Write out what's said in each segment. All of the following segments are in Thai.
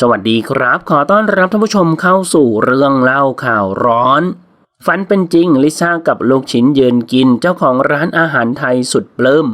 สวัสดีครับ ขอต้อนรับท่านผู้ชมเข้าสู่เรื่องเล่าข่าวร้อน ฝันเป็นจริงลิซ่ากับลูกชิ้นยืนกินเจ้าของร้านอาหารไทยสุดเปลื้ม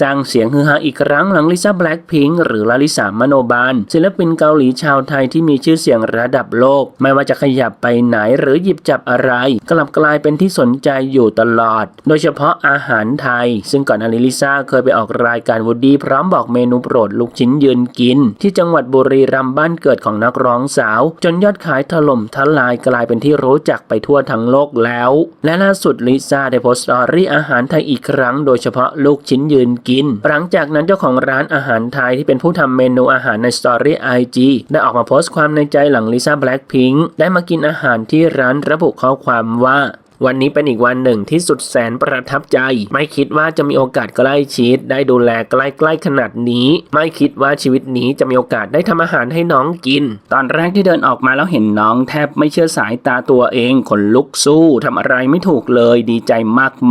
สร้างเสียงฮือฮาอีกครั้งหลังลิซ่าแบล็คพิงค์หรือลาลิสามโนบาล ศิลปินเกาหลีชาวไทยที่มีชื่อเสียงระดับโลก ไม่ว่าจะขยับไปไหนหรือหยิบจับอะไร กลับกลายเป็นที่สนใจอยู่ตลอด โดยเฉพาะอาหารไทย ซึ่งก่อนหน้านี้ลิซ่าเคยไปออกรายการวูดดี้พร้อมบอกเมนูโปรดลูกชิ้นยืนกิน ที่จังหวัดบุรีรัมย์บ้านเกิดของนักร้องสาว จนยอดขายถล่มทลายกลายเป็นที่รู้จักไปทั่วทั้งโลกแล้ว และล่าสุดลิซ่าได้โพสต์สตอรี่อาหารไทยอีกครั้ง โดยเฉพาะลูกชิ้นยืนกิน หลังจากนั้นเจ้าของร้านอาหารไทยที่เป็นผู้ทำเมนูอาหารในสตอรี่ไอจีได้ออกมาโพสต์ความในใจหลังลิซ่าแบล็คพิงค์ได้มากินอาหารที่ร้านระบุข้อความว่า วันนี้เป็นอีกวันหนึ่งที่สุดแสนประทับใจ ไม่คิดว่าจะมีโอกาสใกล้ชิด ได้ดูแลใกล้ๆขนาดนี้ ไม่คิดว่าชีวิตนี้จะมีโอกาสได้ทำอาหารให้น้องกิน ตอนแรกที่เดินออกมาแล้วเห็นน้องแทบไม่เชื่อสายตาตัวเองขนลุกสู้ทำอะไรไม่ถูกเลยดีใจ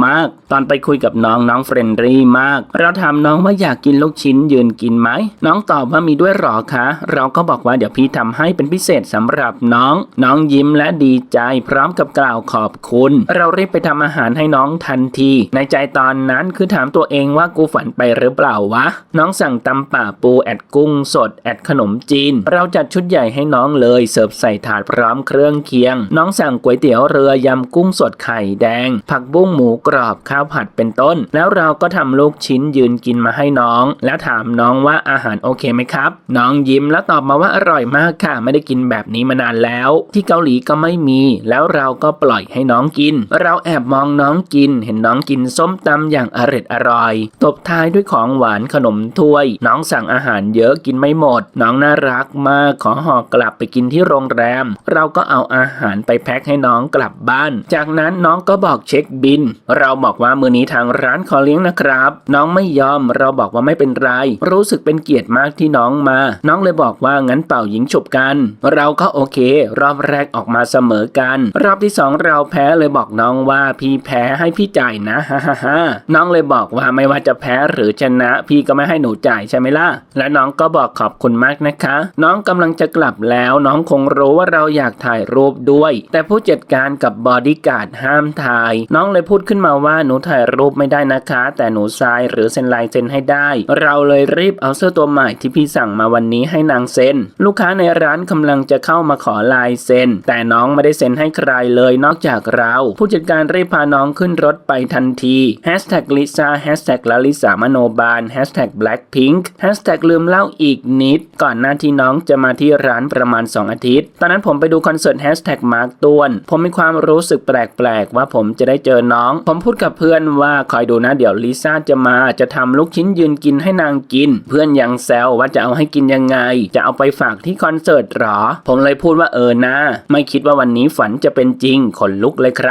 มากๆ ตอนไปคุยกับน้องน้องเฟรนลี่มาก เราถามน้องว่าอยากกินลูกชิ้นยืนกินไหมน้องตอบว่ามีด้วยหรอคะ เราก็บอกว่าเดี๋ยวพี่ทำให้เป็นพิเศษสำหรับน้อง น้องยิ้มและดีใจพร้อมกับกล่าวขอบคุณเรารีบไปทำอาหารให้น้องทันที ในใจตอนนั้นคือถามตัวเองว่ากูฝันไปหรือเปล่าวะ น้องสั่งตำป่าปูแอดกุ้งสดแอดขนมจีน เราจัดชุดใหญ่ให้น้องเลยเสิร์ฟใส่ถาดพร้อมเครื่องเคียง น้องสั่งก๋วยเตี๋ยวเรือยำกุ้งสดไข่แดง ผักบุ้งหมูกรอบข้าวผัดเป็นต้น แล้วเราก็ทำลูกชิ้นยืนกินมาให้น้อง แล้วถามน้องว่าอาหารโอเคไหมครับ น้องยิ้มแล้วตอบมาว่าอร่อยมากค่ะ ไม่ได้กินแบบนี้มานานแล้ว ที่เกาหลีก็ไม่มี แล้วเราก็ปล่อยให้น้องกินเราแอบมองน้องกิน เห็นน้องกินส้มตำอย่างอร็ดอร่อย ตบท้ายด้วยของหวานขนมถ้วย น้องสั่งอาหารเยอะกินไม่หมด น้องน่ารักมากขอห่อกลับไปกินที่โรงแรม เราก็เอาอาหารไปแพ็คให้น้องกลับบ้าน จากนั้นน้องก็บอกเช็คบิน เราบอกว่ามือนี้ทางร้านขอเลี้ยงนะครับ น้องไม่ยอมเราบอกว่าไม่เป็นไร รู้สึกเป็นเกียรติมากที่น้องมา น้องเลยบอกว่างั้นเป่ายิงฉุบกัน เราก็โอเค รอบแรกออกมาเสมอกัน รอบที่สองเราแพ้เลยบอกน้องว่าพี่แพ้ให้พี่จ่ายนะฮ่าฮ่าฮ่าน้องเลยบอกว่าไม่ว่าจะแพ้หรือชนะ พี่ก็ไม่ให้หนูจ่ายใช่ไหมล่ะ และน้องก็บอกขอบคุณมากนะคะ น้องกำลังจะกลับแล้วน้องคงรู้ว่าเราอยากถ่ายรูปด้วย แต่ผู้จัดการกับบอดี้การ์ดห้ามถ่าย น้องเลยพูดขึ้นมาว่าหนูถ่ายรูปไม่ได้นะคะ แต่หนูทรายหรือเซ็นลายเซ็นให้ได้ เราเลยรีบเอาเสื้อตัวใหม่ที่พี่สั่งมาวันนี้ให้นางเซ็น ลูกค้าในร้านกำลังจะเข้ามาขอลายเซ็นแต่น้องไม่ได้เซ็นให้ใครเลยนอกจากเราผู้จัดการรีบพาน้องขึ้นรถไปทันที Hashtag Lisa Hashtag ลาลิสามโนบาล Hashtag Blackpink Hashtag ลืมเล่าอีกนิด ก่อนหน้าที่น้องจะมาที่ร้านประมาณ 2 อาทิตย์ ตอนนั้นผมไปดูคอนเสิร์ต Hashtag มาร์กต้วน ผมมีความรู้สึกแปลกๆ ว่าผมจะได้เจอน้อง ผมพูดกับเพื่อนว่าคอยดูนะเดี๋ยวลิซ่าจะมาจะทำลูกชิ้นยืนกินให้นางกิน เพื่อนยังแซวว่าจะเอาให้กินยังไง จะเอาไปฝากที่คอนเสิร์ตหรอ ผมเลยพูดว่าเออนะไม่คิดว่าวันนี้ฝันจะเป็นจริงขนลุกเลยครับ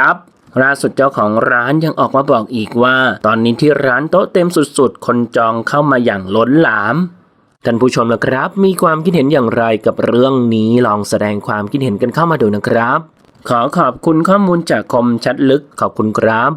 ล่าสุดเจ้าของร้านยังออกมาบอกอีกว่า ตอนนี้ที่ร้านโต๊ะเต็มสุดๆ คนจองเข้ามาอย่างล้นหลามท่านผู้ชมละครับ มีความคิดเห็นอย่างไรกับเรื่องนี้ลองแสดงความคิดเห็นกันเข้ามาดูนะครับ ขอขอบคุณข้อมูลจากคมชัดลึกขอบคุณครับ